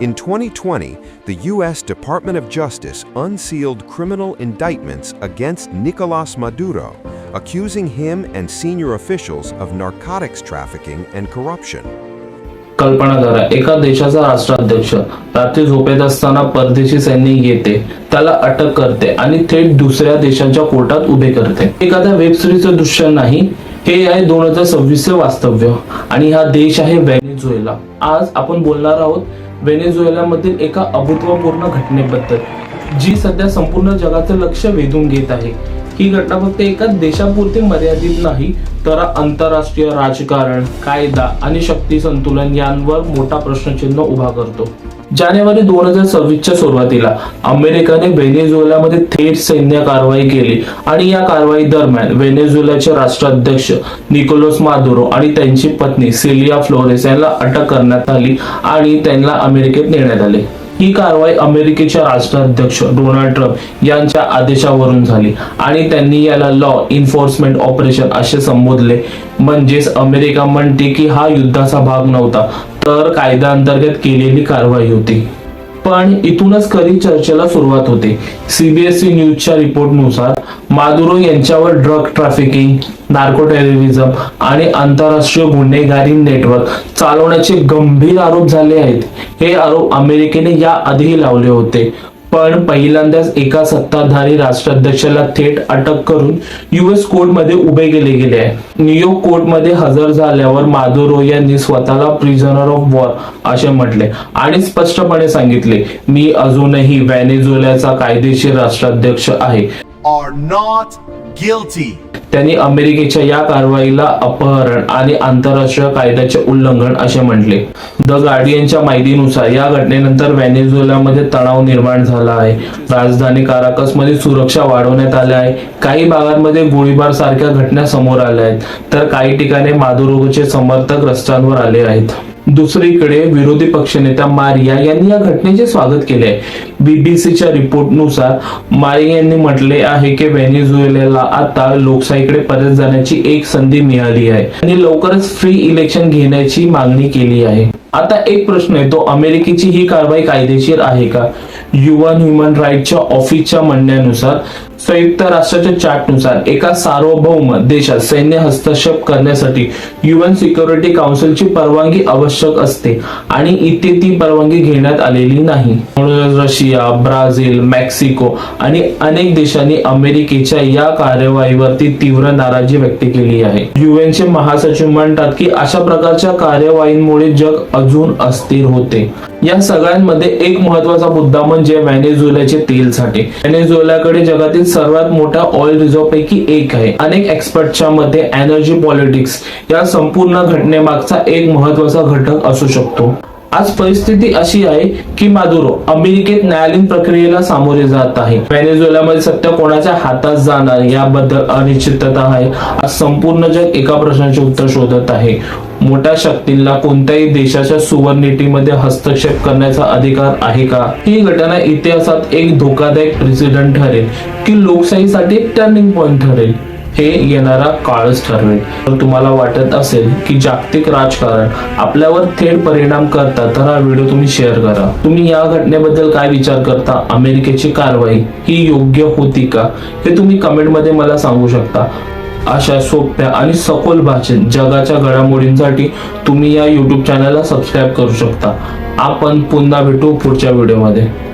In 2020, the U.S. Department of Justice unsealed criminal indictments against Nicolas Maduro, accusing him and senior officials of narcotics trafficking and corruption. कल्पना करा एका देशाचा राष्ट्राध्यक्ष रात्री झोपेत असताना परदेशी सैन्य येते त्याला अटक करते आणि थेट दुसऱ्या देशाच्या कोर्टात उभे करते एखाद्या वेब सिरीजचं दृश्य नाही हे आहे दोन हजार सव्वीसचे वास्तव्य आणि हा देश आहे व्हेनेझुएला आज आपण बोलणार आहोत व्हेनेझुएलामधील एका अभूतपूर्ण घटनेबद्दल जी सध्या संपूर्ण जगाचं लक्ष वेधून घेत आहे. ही घटना फक्त एका देशापुरती मर्यादित नाही तर आंतरराष्ट्रीय राजकारण कायदा आणि शक्ती संतुलन यांवर मोठा प्रश्नचिन्ह उभा करतो. जानेवारी दोन हजार सव्वीसच्या सुरुवातीला अमेरिकेने व्हेनेझुएलामध्ये थेट सैन्य कारवाई केली आणि या कारवाई दरम्यान व्हेनेझुएलाचे राष्ट्राध्यक्ष निकोलस मादुरो आणि त्यांची पत्नी सिलिया फ्लोरेस यांना अटक करण्यात आली आणि त्यांना अमेरिकेत नेण्यात आले. ही कारवाई अमेरिकेच्या राष्ट्राध्यक्ष डोनाल्ड ट्रम्प यांच्या आदेशावरून झाली आणि त्यांनी याला लॉ इन्फोर्समेंट ऑपरेशन असे संबोधले. म्हणजेच अमेरिका म्हणते की हा युद्धाचा भाग नव्हता तर कायद्याअंतर्गत केलेली कारवाई होती. पण इथूनच खरी चर्चेला सुरुवात होते. सीबीएसई न्यूजच्या रिपोर्टनुसार मादुरो यांच्यावर ड्रग ट्रॅफिकिंग नार्को टेररिझम आणि आंतरराष्ट्रीय गुन्हेगारी नेटवर्क चालवण्याचे गंभीर आरोप झाले आहेत. हे आरोप अमेरिकेने या आधीही लावले होते. पण पहिल्यांदाच एका सत्ताधारी राष्ट्राध्यक्षाला थेट अटक करून युएस कोर्टमध्ये उभे केले गेले आहे. न्यूयॉर्क कोर्टमध्ये हजर झाल्यावर मादुरो यांनी स्वतःला प्रिझनर ऑफ वॉर असे म्हटले आणि स्पष्टपणे सांगितले मी अजूनही व्हॅनेझुएलाचा कायदेशीर राष्ट्राध्यक्ष आहे. Are not guilty. त्यांनी अमेरिकेच्या या कारवाईला अपहरण आणि आंतरराष्ट्रीय कायद्याचे उल्लंघन असे म्हटले. द गार्डियनच्या माहितीनुसार या घटनेनंतर व्हॅनेझुएलामध्ये तणाव निर्माण झाला आहे. राजधानी काराकसमध्ये सुरक्षा वाढवण्यात आल्या आहे काही भागांमध्ये गोळीबार सारख्या घटना समोर आल्या आहेत. तर काही ठिकाणी मादुरोगचे समर्थक रस्त्यांवर आले आहेत. दुसरीकडे विरोधी पक्षनेत्या मारिया यांनी या घटनेचे स्वागत केले. आहे बीबीसीच्या रिपोर्टनुसार मारिया यांनी म्हटले आहे की व्हेनेझुएला आता लोकशाहीकडे परत जाण्याची एक संधी मिळाली आहे आणि लवकरच फ्री इलेक्शन घेण्याची मागणी केली आहे. आता एक प्रश्न येतो अमेरिकेची ही कारवाई कायदेशीर आहे का? युएन ह्युमन राईटच्या ऑफिसच्या म्हणण्यानुसार संयुक्त राष्ट्राच्या चार्टनुसार एका सार्वभौम देशात सैन्य हस्तक्षेप करण्यासाठी युएन सिक्युरिटी काउन्सिलची परवानगी आवश्यक असते आणि इथे ती परवानगी घेण्यात आलेली नाही. म्हणून रशिया ब्राझील मेक्सिको आणि अनेक देशांनी अमेरिकेच्या या कार्यवाहीवरती तीव्र नाराजी व्यक्त केली आहे. युएनचे महासचिव म्हणतात की अशा प्रकारच्या कार्यवाहींमुळे जग अजून अस्थिर होते. या सगळ्यांमध्ये एक महत्त्वाचा मुद्दा म्हणजे व्हॅनेझुएलाचे तेल साठे व्हॅनेझुएलाकडे जगातील सर्वात मोठ्या ऑइल रिझर्व्ह पैकी एक आहे. अनेक एक्सपर्टच्या मते एनर्जी पॉलिटिक्स या संपूर्ण घटनेमागचा एक महत्त्वाचा घटक असू शकतो. आज परिस्थिती अशी आहे की मादुरो अमेरिकेत न्यायालयीन प्रक्रियेला सामोरे जात आहे. व्हॅनेझुएलामध्ये सत्य कोणाच्या हातात जाणार याबद्दल अनिश्चितता आहे. आज संपूर्ण जग एका प्रश्नाचे उत्तर शोधत आहे. मोठ्या शक्तींना कोणत्याही देशाच्या सुवर्णिटीमध्ये हस्तक्षेप करण्याचा अधिकार आहे का? ही घटना इतिहासात एक धोकादायक प्रेसिडेंट ठरेल की लोकशाहीसाठी एक टर्निंग पॉइंट ठरेल हे येणारा काळच ठरवेल. जर तुम्हाला वाटत असेल की जागतिक राजकारण आपल्यावर थेट परिणाम करतात तर हा व्हिडिओ तुम्ही शेअर करा. तुम्ही या घटनेबद्दल काय विचार करता? अमेरिकेची कारवाई ही योग्य होती का? हे तुम्ही कमेंटमध्ये मला सांगू शकता. अशा सोप्या आणि सखोल भाषेत जगाच्या घडामोडींसाठी तुम्ही या यूट्यूब चॅनलला सबस्क्राईब करू शकता. आपण पुन्हा भेटू पुढच्या व्हिडिओमध्ये